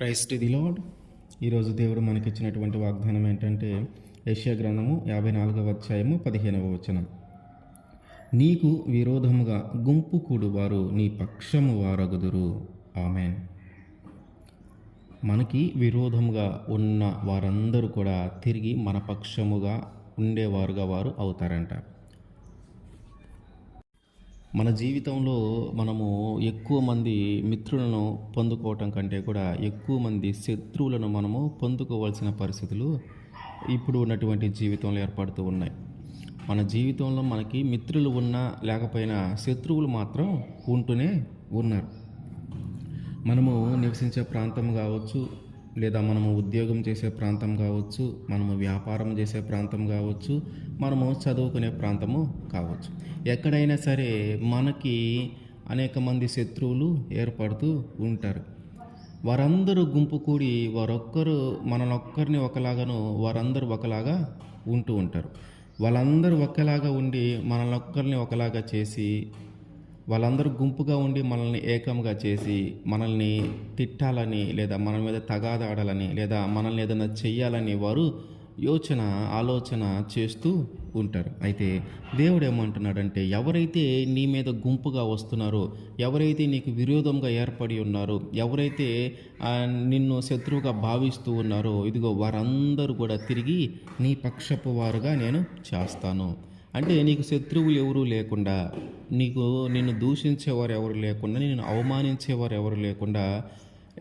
Christ the load ఈరోజు దేవుడు మనకిచ్చినటువంటి వాగ్దానం ఏంటంటే యశ్యా గ్రంథము యాభై నాలుగవ అధ్యాయము పదిహేనవ వచనం. నీకు విరోధముగా గుంపు కూడువారు నీ పక్షము వారగుదురు. ఆమెన్. మనకి విరోధముగా ఉన్న వారందరూ కూడా తిరిగి మన పక్షముగా ఉండేవారుగా వారు అవుతారంట. మన జీవితంలో మనము ఎక్కువ మంది మిత్రులను పొందుకోవటం కంటే కూడా ఎక్కువ మంది శత్రువులను మనము పొందుకోవాల్సిన పరిస్థితులు ఇప్పుడు ఉన్నటువంటి జీవితంలో ఏర్పడుతూ ఉన్నాయి. మన జీవితంలో మనకి మిత్రులు ఉన్నా లేకపోయినా శత్రువులు మాత్రం ఉంటూనే ఉన్నారు. మనము నివసించే ప్రాంతం కావచ్చు లేదా మనము ఉద్యోగం చేసే ప్రాంతం కావచ్చు మనము వ్యాపారం చేసే ప్రాంతం కావచ్చు మనము చదువుకునే ప్రాంతము కావచ్చు. ఎక్కడైనా సరే మనకి అనేక మంది శత్రువులు ఏర్పడుతూ ఉంటారు. వారందరూ గుంపు కూడి వారొక్కరు మననొక్కరిని ఒకలాగాను వారందరూ ఒకలాగా ఉంటూ ఉంటారు. వాళ్ళందరూ ఒకేలాగా ఉండి మనల్ని ఒకలాగా చేసి వాళ్ళందరూ గుంపుగా ఉండి మనల్ని ఏకంగా చేసి మనల్ని తిట్టాలని లేదా మన మీద తగాదాడాలని లేదా మనల్ని ఏదైనా చెయ్యాలని వారు యోచన ఆలోచన చేస్తూ ఉంటారు. అయితే దేవుడు ఏమంటున్నాడంటే ఎవరైతే నీ మీద గుంపుగా వస్తున్నారో ఎవరైతే నీకు విరోధంగా ఏర్పడి ఉన్నారో ఎవరైతే నిన్ను శత్రువుగా భావిస్తూ ఉన్నారో ఇదిగో వారందరూ కూడా తిరిగి నీ పక్షపు వారుగా నేను చేస్తాను. అంటే నీకు శత్రువులు ఎవరూ లేకుండా నీకు నిన్ను దూషించేవారు ఎవరు లేకుండా నిన్ను అవమానించేవారు ఎవరు లేకుండా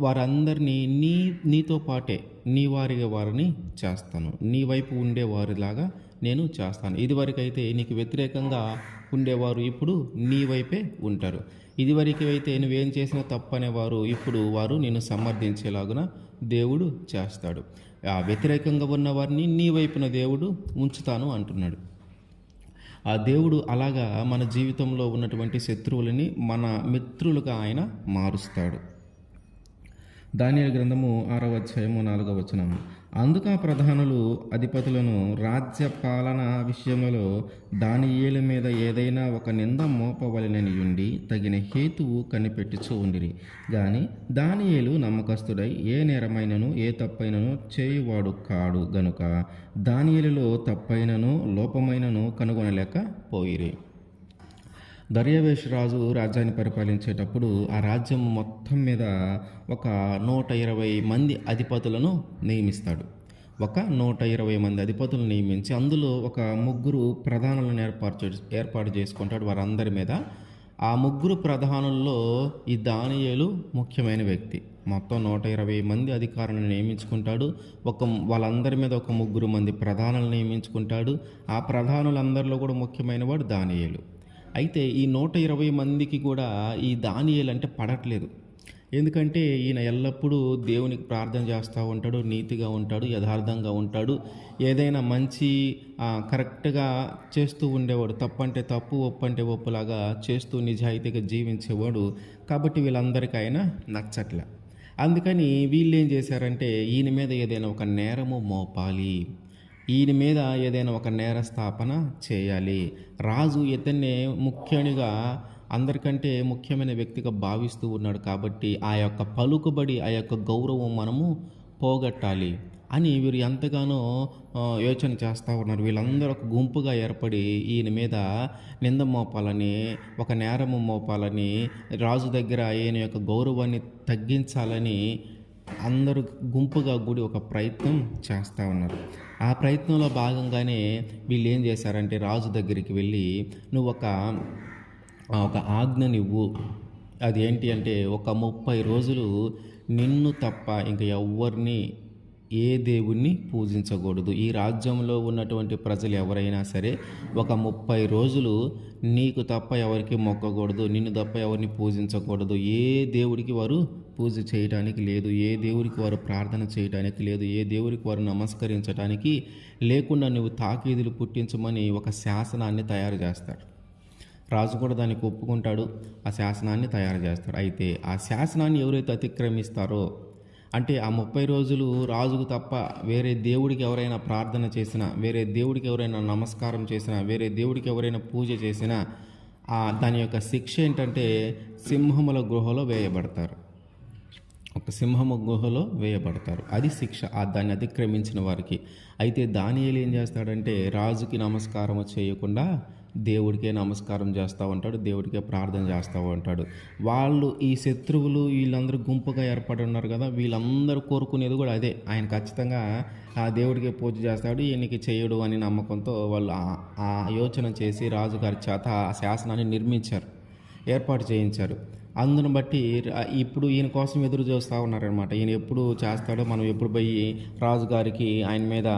వారందరినీ నీ నీతో పాటే నీ వారిగా వారిని చేస్తాను. నీ వైపు ఉండేవారిలాగా నేను చేస్తాను. ఇదివరకైతే నీకు వ్యతిరేకంగా ఉండేవారు ఇప్పుడు నీ వైపే ఉంటారు. ఇదివరకు అయితే నువ్వేం చేసినా తప్పనేవారు ఇప్పుడు వారు నిన్ను సమర్థించేలాగున దేవుడు చేస్తాడు. ఆ వ్యతిరేకంగా ఉన్న వారిని నీ వైపున దేవుడు ఉంచుతాను అంటున్నాడు. ఆ దేవుడు అలాగా మన జీవితంలో ఉన్నటువంటి శత్రువులని మన మిత్రులుగా ఆయన మారుస్తాడు. దానియల గ్రంథము ఆరవ అధ్యాయము నాలుగవ వచనము. అందుక ఆ ప్రధానులు అధిపతులను రాజ్య పాలన విషయములలో దానియేలు మీద ఏదైనా ఒక నింద మోపవలనని ఉండి తగిన హేతువు కనిపెట్టుచూ ఉండిరి. గాని దానియేలు నమ్మకస్తుడై ఏ నేరమైనను ఏ తప్పైనను చేయువాడు కాడు గనుక దానియేలులో తప్పైనను లోపమైనను కనుగొనలేకపోయిరి దర్యావేష్ రాజు రాజ్యాన్ని పరిపాలించేటప్పుడు ఆ రాజ్యం మొత్తం మీద ఒక నూట ఇరవై మంది అధిపతులను నియమిస్తాడు. ఒక నూట ఇరవై మంది అధిపతులను నియమించి అందులో ఒక ముగ్గురు ప్రధానులను ఏర్పాటు చే- ఏర్పాటు చేసుకుంటాడు వారందరి మీద. ఆ ముగ్గురు ప్రధానుల్లో ఈ దానియేలు ముఖ్యమైన వ్యక్తి. మొత్తం నూట ఇరవై మంది అధికారులను నియమించుకుంటాడు. ఒక వాళ్ళందరి మీద ఒక ముగ్గురు మంది ప్రధానులను నియమించుకుంటాడు. ఆ ప్రధానులందరిలో కూడా ముఖ్యమైన వాడు దానియేలు. అయితే ఈ నూట ఇరవై మందికి కూడా ఈ దానియేలు అంటే పడట్లేదు. ఎందుకంటే ఈయన ఎల్లప్పుడూ దేవునికి ప్రార్థన చేస్తూ ఉంటాడు నీతిగా ఉంటాడు యథార్థంగా ఉంటాడు. ఏదైనా మంచి కరెక్ట్గా చేస్తూ ఉండేవాడు తప్పంటే తప్పు ఒప్పు అంటే ఒప్పులాగా చేస్తూ నిజాయితీగా జీవించేవాడు. కాబట్టి వీళ్ళందరికీ ఆయన నచ్చట్లే. అందుకని వీళ్ళు ఏం చేశారంటే ఈయన మీద ఏదైనా ఒక నేరము మోపాలి. ఈయన మీద ఏదైనా ఒక నేర స్థాపన చేయాలి. రాజు ఇతన్నే ముఖ్యంగా అందరికంటే ముఖ్యమైన వ్యక్తిగా భావిస్తూ ఉన్నాడు కాబట్టి ఆ యొక్క పలుకుబడి ఆ యొక్క గౌరవం మనము పోగొట్టాలి అని వీరు ఎంతగానో యోచన చేస్తూ ఉన్నారు. వీళ్ళందరూ ఒక గుంపుగా ఏర్పడి ఈయన మీద నింద మోపాలని ఒక నేరము మోపాలని రాజు దగ్గర ఈయన యొక్క గౌరవాన్ని తగ్గించాలని అందరూ గుంపుగా కూడి ఒక ప్రయత్నం చేస్తూ ఉన్నారు. ఆ ప్రయత్నంలో భాగంగానే వీళ్ళు ఏం చేశారంటే రాజు దగ్గరికి వెళ్ళి నువ్వు ఒక ఒక ఆజ్ఞనివ్వు అది ఏంటి అంటే ఒక ముప్పై రోజులు నిన్ను తప్ప ఇంక ఎవరిని ఏ దేవుణ్ణి పూజించకూడదు. ఈ రాజ్యంలో ఉన్నటువంటి ప్రజలు ఎవరైనా సరే ఒక ముప్పై రోజులు నీకు తప్ప ఎవరికి మొక్కకూడదు నిన్ను తప్ప ఎవరిని పూజించకూడదు. ఏ దేవుడికి వారు పూజ చేయటానికి లేదు ఏ దేవుడికి వారు ప్రార్థన చేయడానికి లేదు ఏ దేవుడికి వారు నమస్కరించడానికి లేకుండా నువ్వు తాకీదులు పుట్టించమని ఒక శాసనాన్ని తయారు చేస్తాడు రాజు కూడా దానికి ఒప్పుకుంటాడు ఆ శాసనాన్ని తయారు చేస్తాడు. అయితే ఆ శాసనాన్ని ఎవరైతే అతిక్రమిస్తారో అంటే ఆ ముప్పై రోజులు రాజుకు తప్ప వేరే దేవుడికి ఎవరైనా ప్రార్థన చేసినా వేరే దేవుడికి ఎవరైనా నమస్కారం చేసినా వేరే దేవుడికి ఎవరైనా పూజ చేసినా ఆ దాని యొక్క శిక్ష ఏంటంటే సింహముల గుహలో వేయబడతారు. ఒక సింహము గుహలో వేయబడతారు. అది శిక్ష ఆ దాన్ని అతిక్రమించిన వారికి. అయితే దానియలు ఏం చేస్తాడంటే రాజుకి నమస్కారం చేయకుండా దేవుడికే నమస్కారం చేస్తూ ఉంటాడు దేవుడికే ప్రార్థన చేస్తూ ఉంటాడు వాళ్ళు ఈ శత్రువులు వీళ్ళందరూ గుంపుగా ఏర్పడి ఉన్నారు కదా వీళ్ళందరూ కోరుకునేది కూడా అదే. ఆయన ఖచ్చితంగా ఆ దేవుడికే పూజ చేస్తాడు ఈయనకి చేయడు అని నమ్మకంతో వాళ్ళు ఆ- యోచన చేసి రాజుగారి చేత ఆ శాసనాన్ని నిర్మించారు ఏర్పాటు చేయించారు. అందును బట్టి ఇప్పుడు ఈయన కోసం ఎదురు చూస్తూ ఉన్నారనమాట ఈయన ఎప్పుడు చేస్తాడో మనం ఎప్పుడు పోయి రాజుగారికి ఆయన మీద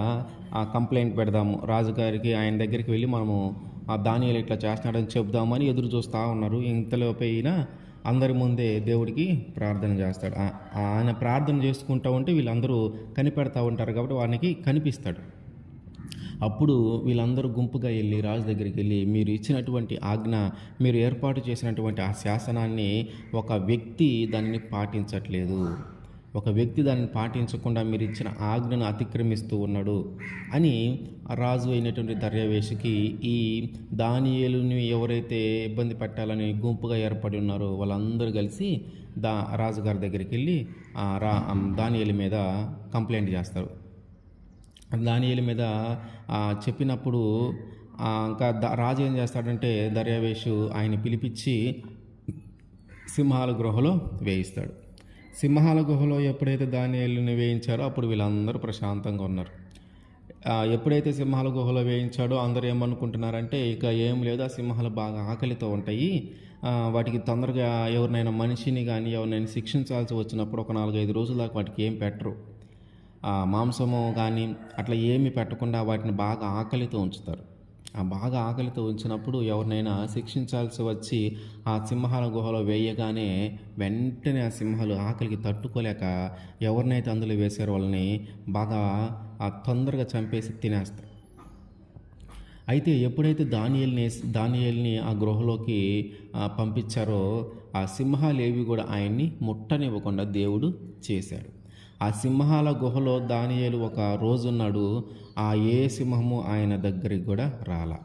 కంప్లైంట్ పెడదాము రాజుగారికి ఆయన దగ్గరికి వెళ్ళి మనము ఆ దానియలు ఇట్లా చేస్తున్నాడని చెప్దామని ఎదురు చూస్తూ ఉన్నారు. ఇంతలోపే అందరి ముందే దేవుడికి ప్రార్థన చేస్తాడు. ఆయన ప్రార్థన చేసుకుంటూ ఉంటే వీళ్ళందరూ కనిపెడతా ఉంటారు కాబట్టి వానికి కనిపిస్తాడు. అప్పుడు వీళ్ళందరూ గుంపుగా వెళ్ళి రాజు దగ్గరికి వెళ్ళి మీరు ఇచ్చినటువంటి ఆజ్ఞ మీరు ఏర్పాటు చేసినటువంటి ఆ శాసనాన్ని ఒక వ్యక్తి దానిని పాటించట్లేదు. ఒక వ్యక్తి దానిని పాటించకుండా మీరు ఇచ్చిన ఆజ్ఞను అతిక్రమిస్తూ ఉన్నాడు అని రాజు అయినటువంటి దర్యావేషుకి ఈ దానియేలుని ఎవరైతే ఇబ్బంది పెట్టాలని గుంపుగా ఏర్పడి ఉన్నారో వాళ్ళందరూ కలిసి దా రాజుగారి దగ్గరికి వెళ్ళి ఆ రా దానియేలు మీద కంప్లైంట్ చేస్తారు. దానియేలు మీద చెప్పినప్పుడు ఇంకా ద- రాజు ఏం చేస్తాడంటే దర్యావేషు ఆయన పిలిపించి సింహాల గృహలో వేయిస్తాడు. సింహాల గుహలో ఎప్పుడైతే దానియేలుని వేయించారో అప్పుడు వీళ్ళందరూ ప్రశాంతంగా ఉన్నారు. ఎప్పుడైతే సింహాల గుహలో వేయించాడో అందరూ ఏమనుకుంటున్నారంటే ఇక ఏం లేదు ఆ సింహాలు బాగా ఆకలితో ఉంటాయి. వాటికి తొందరగా ఎవరినైనా మనిషిని కానీ ఎవరినైనా శిక్షించాల్సి వచ్చినప్పుడు ఒక నాలుగైదు రోజుల దాకా వాటికి ఏం పెట్టరు. మాంసము కానీ అట్లా ఏమి పెట్టకుండా వాటిని బాగా ఆకలితో ఉంచుతారు. ఆ బాగా ఆకలితో ఉంచినప్పుడు ఎవరినైనా శిక్షించాల్సి వచ్చి ఆ సింహాల గుహలో వేయగానే వెంటనే ఆ సింహాలు ఆకలికి తట్టుకోలేక ఎవరినైతే అందులో వేసారో వాళ్ళని బాగా ఆ తొందరగా చంపేసి తినేస్తారు అయితే ఎప్పుడైతే దానియల్ని దానియల్ని ఆ గృహలోకి పంపించారో ఆ సింహాలు ఏవి కూడా ఆయన్ని ముట్టనివ్వకుండా దేవుడు చేశాడు. ఆ సింహాల గుహలో దానియేలు ఒక రోజున్నాడు. ఆ ఏ సింహము ఆయన దగ్గరికి కూడా రాల.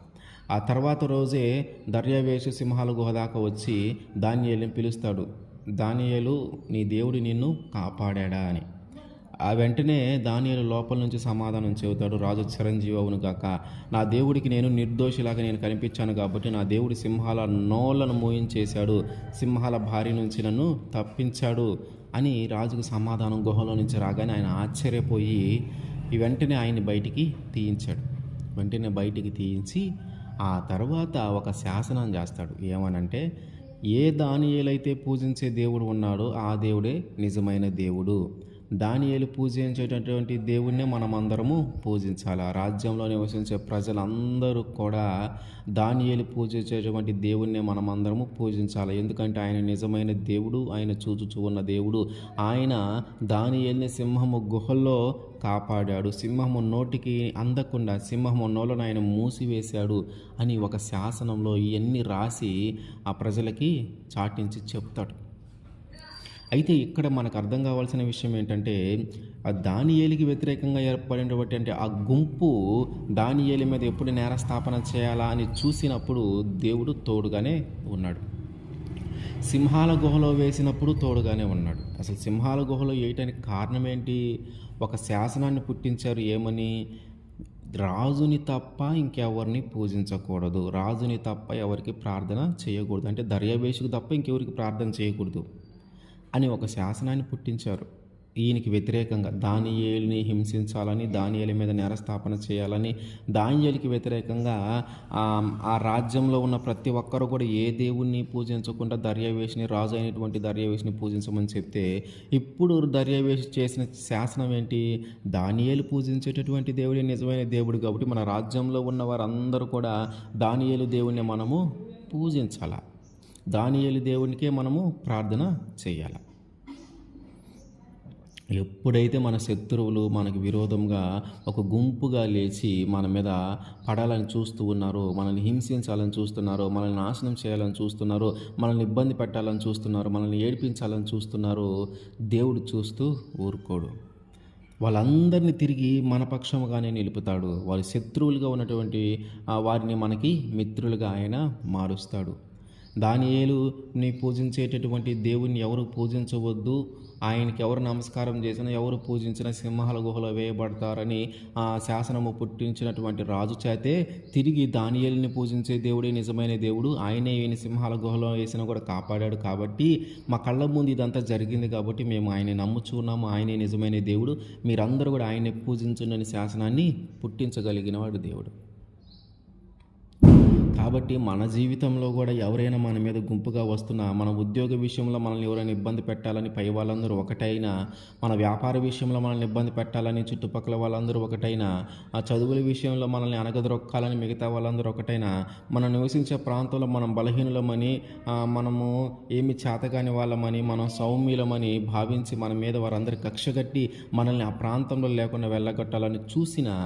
ఆ తర్వాత రోజే దర్యావేషు సింహాల గుహ దాకా వచ్చి దానియేలుని పిలుస్తాడు. దానియేలు నీ దేవుడు నిన్ను కాపాడాడా అని. ఆ వెంటనే దానియలు లోపల నుంచి సమాధానం చెబుతాడు. రాజు చిరంజీవి అవును గాక నా దేవుడికి నేను నిర్దోషిలాగా నేను కనిపించాను కాబట్టి నా దేవుడు సింహాల నోళ్ళను మోయించేశాడు. సింహాల భారీ నుంచి నన్ను తప్పించాడు. అని రాజుకు సమాధానం గుహలో నుంచి రాగానే ఆయన ఆశ్చర్యపోయి వెంటనే ఆయన్ని బయటికి తీయించాడు. వెంటనే బయటికి తీయించి ఆ తర్వాత ఒక శాసనం చేస్తాడు. ఏమనంటే ఏ దానియేలైతే పూజించే దేవుడు ఉన్నాడో ఆ దేవుడే నిజమైన దేవుడు. దానియేలు పూజించేటటువంటి దేవుణ్ణే మనం అందరము పూజించాలి. ఆ రాజ్యంలో నివసించే ప్రజలందరూ కూడా దానియేలు పూజించేటువంటి దేవుణ్ణే మనం అందరము పూజించాలి. ఎందుకంటే ఆయన నిజమైన దేవుడు ఆయన చూచుచూ ఉన్న దేవుడు. ఆయన దానియేల్ని సింహము గుహల్లో కాపాడాడు. సింహము నోటికి అందకుండా సింహము నోలను ఆయన మూసివేశాడు అని ఒక శాసనంలో ఇవన్నీ రాసి ఆ ప్రజలకి చాటించి చెప్తాడు. అయితే ఇక్కడ మనకు అర్థం కావాల్సిన విషయం ఏంటంటే ఆ దానియేలికి వ్యతిరేకంగా ఏర్పడినటువంటి అంటే ఆ గుంపు దానియేలి మీద ఎప్పుడు నేరస్థాపన చేయాలా అని చూసినప్పుడు దేవుడు తోడుగానే ఉన్నాడు. సింహాల గుహలో వేసినప్పుడు తోడుగానే ఉన్నాడు. అసలు సింహాల గుహలో వేయటానికి కారణం ఏంటి ఒక శాసనాన్ని పుట్టించారు ఏమని? రాజుని తప్ప ఇంకెవరిని పూజించకూడదు. రాజుని తప్ప ఎవరికి ప్రార్థన చేయకూడదు. అంటే దర్యావేషుకు తప్ప ఇంకెవరికి ప్రార్థన చేయకూడదు. అని ఒక శాసనాన్ని పుట్టించారు. ఈయనకి వ్యతిరేకంగా దానియేలుని హింసించాలని దానియేలు మీద నేరస్థాపన చేయాలని దానియేలికి వ్యతిరేకంగా ఆ, రాజ్యంలో ఉన్న ప్రతి ఒక్కరు కూడా ఏ దేవుణ్ణి పూజించకుండా దర్యావేషిని రాజు అయినటువంటి దర్యావేషిని పూజించమని చెప్తే ఇప్పుడు దర్యావేషి చేసిన శాసనం ఏంటి? దానియేలు పూజించేటటువంటి దేవుడే నిజమైన దేవుడు కాబట్టి మన రాజ్యంలో ఉన్న వారందరూ కూడా దానియేలు దేవుణ్ణి మనము పూజించాలా? దానియలు దేవునికే మనము ప్రార్థన చేయాలి. ఎప్పుడైతే మన శత్రువులు మనకు విరోధంగా ఒక గుంపుగా లేచి మన మీద పడాలని చూస్తూ ఉన్నారో మనల్ని హింసించాలని చూస్తున్నారో మనల్ని నాశనం చేయాలని చూస్తున్నారో మనల్ని ఇబ్బంది పెట్టాలని చూస్తున్నారో మనల్ని ఏడిపించాలని చూస్తున్నారో దేవుడు చూస్తూ ఊరుకోడు. వాళ్ళందరినీ తిరిగి మన పక్షముగానే నిలుపుతాడు. వారి శత్రువులుగా ఉన్నటువంటి వారిని మనకి మిత్రులుగా ఆయన మారుస్తాడు. దానియేలుని పూజించేటటువంటి దేవుణ్ణి ఎవరు పూజించవద్దు. ఆయనకి ఎవరు నమస్కారం చేసినా ఎవరు పూజించినా సింహాల గుహలో వేయబడతారని ఆ శాసనము పుట్టించినటువంటి రాజు చేతే తిరిగి దానియేలుని పూజించే దేవుడే నిజమైన దేవుడు. ఆయనే ఈయన సింహాల గుహలో వేసినా కూడా కాపాడాడు కాబట్టి మా కళ్ళ ముందు ఇదంతా జరిగింది కాబట్టి మేము ఆయన్ని నమ్ముచున్నాము. ఆయనే నిజమైన దేవుడు. మీరందరూ కూడా ఆయన్ని పూజించుండని శాసనాన్ని పుట్టించగలిగినవాడు దేవుడు. కాబట్టి మన జీవితంలో కూడా ఎవరైనా మన మీద గుంపుగా వస్తున్నా మన ఉద్యోగ విషయంలో మనల్ని ఎవరైనా ఇబ్బంది పెట్టాలని పై వాళ్ళందరూ ఒకటైనా మన వ్యాపార విషయంలో మనల్ని ఇబ్బంది పెట్టాలని చుట్టుపక్కల వాళ్ళందరూ ఒకటైనా ఆ చదువుల విషయంలో మనల్ని అనగదొక్కాలని మిగతా వాళ్ళందరూ ఒకటైనా మనం నివసించే ప్రాంతంలో మనం బలహీనులమని మనము ఏమి చేతగాని వాళ్ళమని మనం సౌమ్యులమని భావించి మన మీద వారందరి కక్ష కట్టి మనల్ని ఆ ప్రాంతంలో లేకుండా వెళ్ళగొట్టాలని చూసినా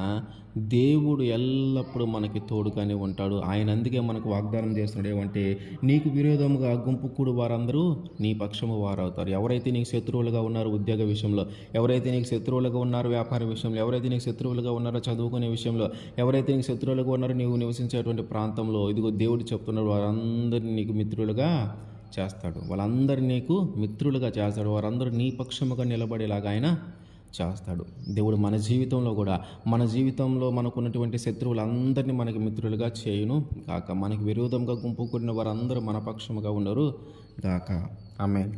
దేవుడు ఎల్లప్పుడూ మనకి తోడుగానే ఉంటాడు. ఆయన అందుకే మనకు వాగ్దానం చేస్తున్నాడు. ఏమంటే నీకు విరోధముగా గుంపుకూడు వారందరూ నీ పక్షము వారవుతారు. ఎవరైతే నీకు శత్రువులుగా ఉన్నారో ఉద్యోగ విషయంలో ఎవరైతే నీకు శత్రువులుగా ఉన్నారో వ్యాపార విషయంలో ఎవరైతే నీకు శత్రువులుగా ఉన్నారో చదువుకునే విషయంలో ఎవరైతే నీకు శత్రువులుగా ఉన్నారో నీవు నివసించేటువంటి ప్రాంతంలో ఇదిగో దేవుడు చెప్తున్నాడు వారందరినీ నీకు మిత్రులుగా చేస్తాడు. వాళ్ళందరూ నీకు మిత్రులుగా చేస్తాడు. వారందరూ నీ పక్షముగా నిలబడేలాగా ఆయన చేస్తాడు. దేవుడు మన జీవితంలో కూడా మన జీవితంలో మనకున్నటువంటి శత్రువులందరినీ మనకి మిత్రులుగా చేయును కాక మనకి విరోధంగా గుంపు కూడిన వారందరూ మన పక్షముగా ఉండరు గాక. ఆమె